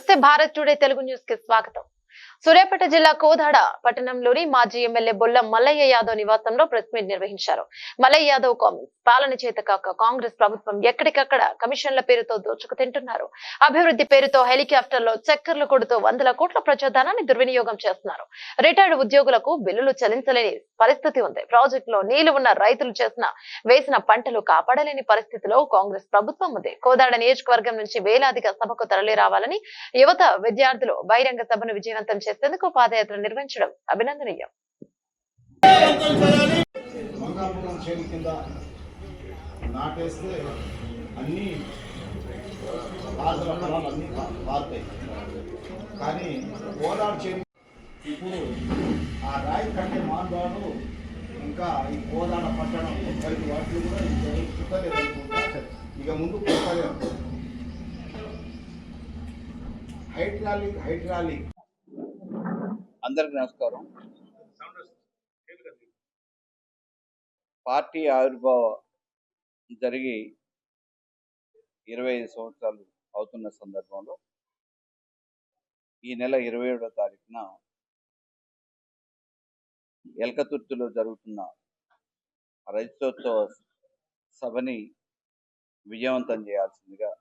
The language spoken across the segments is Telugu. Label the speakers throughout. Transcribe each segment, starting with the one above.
Speaker 1: నమస్తే భారత్ టుడే తెలుగు న్యూస్ కి స్వాగతం సూర్యాపేట జిల్లా కోదాడ పట్టణంలోని మాజీ ఎమ్మెల్యే బొల్ల మల్లయ్య యాదవ్ నివాసంలో ప్రెస్ మీట్ నిర్వహించారు. మల్లయ్య యాదవ్ కామెంట్స్ పాలన చేత కాక కాంగ్రెస్ ప్రభుత్వం ఎక్కడికక్కడ కమిషన్ల పేరుతో దోచుకు తింటున్నారు. అభివృద్ధి పేరుతో హెలికాప్టర్లో చక్కర్లు కొడుతూ వందల కోట్ల ప్రజాధనాన్ని దుర్వినియోగం చేస్తున్నారు. రిటైర్డ్ ఉద్యోగులకు బిల్లులు చెల్లించలేని పరిస్థితి ఉంది. ప్రాజెక్టులో నీళ్ళు ఉన్న రైతులు చేసిన వేసిన పంటలు కాపాడలేని పరిస్థితిలో కాంగ్రెస్ ప్రభుత్వం ఉంది. కోదాడ నియోజకవర్గం నుంచి వేలాదిగా సభకు తరలి రావాలని యువత విద్యార్థులు బహిరంగ సభను విజయవంతం చేసేందుకు పాదయాత్ర నిర్వహించడం అభినందనీయం.
Speaker 2: నాటేస్తే అన్ని పారుతాయి కానీ కోలార్ చేను ఇప్పుడు ఆ రాయి కట్టే మానవాడు ఇంకా ఈ కోలాడ పట్టణం ముప్పై వాటిలో కూడా ఇంకా ఇక ముందు కుక్కలేదు హైడ్రాలిక్ హైడ్రాలిక్
Speaker 3: అందరికి నమస్కారం. పార్టీ ఆవిర్భావం జరిగి ఇరవై ఐదు సంవత్సరాలు అవుతున్న సందర్భంలో ఈ నెల ఇరవై ఏడో తారీఖున ఎలకతుర్తిలో జరుగుతున్న రైతోత్సవ సభని విజయవంతం చేయాల్సిందిగా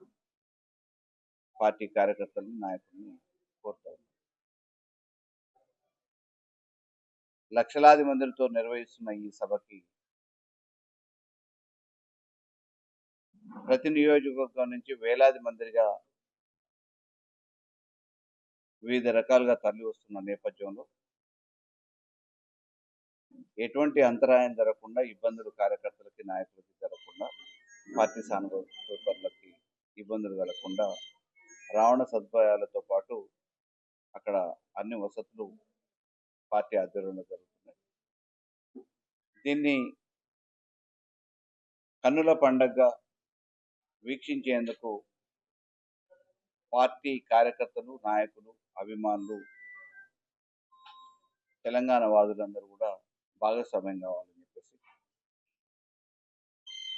Speaker 3: పార్టీ కార్యకర్తలను నాయకుల్ని కోరుతారు లక్షలాది మందితో నిర్వహిస్తున్న ఈ సభకి ప్రతి నియోజకవర్గం నుంచి వేలాది మందిగా వివిధ రకాలుగా తరలి వస్తున్న నేపథ్యంలో ఎటువంటి అంతరాయం జరగకుండా ఇబ్బందులు కార్యకర్తలకి నాయకులకి జరగకుండా పార్టీ సానుభూతులకి ఇబ్బందులు కలగకుండా రావణ సదుపాయాలతో పాటు అక్కడ అన్ని వసతులు పార్టీ ఆధ్వర్యంలో జరుగుతున్నాయి. దీన్ని కన్నుల పండగగా వీక్షించేందుకు పార్టీ కార్యకర్తలు నాయకులు అభిమానులు తెలంగాణ వాదులందరూ కూడా భాగస్వామ్యం కావాలని చెప్పేసి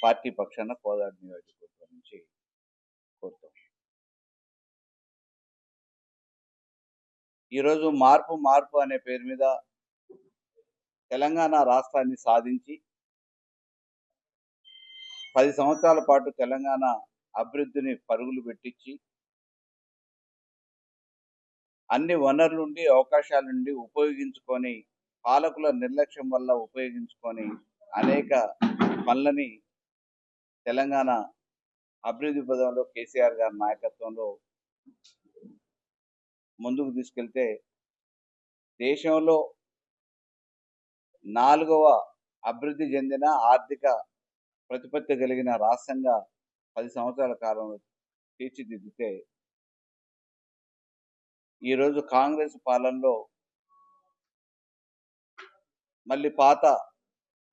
Speaker 3: పార్టీ పక్షాన కోదాడు నియోజకవర్గం నుంచి కోరుతాం. ఈరోజు మార్పు మార్పు అనే పేరు మీద తెలంగాణ రాష్ట్రాన్ని సాధించి పది సంవత్సరాల పాటు తెలంగాణ అభివృద్ధిని పరుగులు పెట్టించి అన్ని వనరులుండి అవకాశాల నుండి ఉపయోగించుకొని పాలకుల నిర్లక్ష్యం వల్ల ఉపయోగించుకొని అనేక పనులని తెలంగాణ అభివృద్ధి పదంలో కేసీఆర్ గారి నాయకత్వంలో ముందుకు తీసుకెళ్తే దేశంలో నాలుగవ అభివృద్ధి చెందిన ఆర్థిక ప్రతిపత్తి కలిగిన రాష్ట్రంగా పది సంవత్సరాల కాలంలో తీర్చిదిద్దితే ఈరోజు కాంగ్రెస్ పాలనలో మళ్ళీ పాత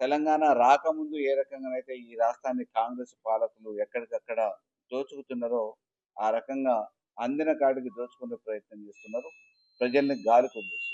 Speaker 3: తెలంగాణ రాకముందు ఏ రకంగానైతే ఈ రాష్ట్రాన్ని కాంగ్రెస్ పాలకులు ఎక్కడికక్కడ దోచుకుతున్నారో ఆ రకంగా అందిన కాడికి దోచుకునే ప్రయత్నం చేస్తున్నారు. ప్రజల్ని గాలి కొద్దిస్తున్నారు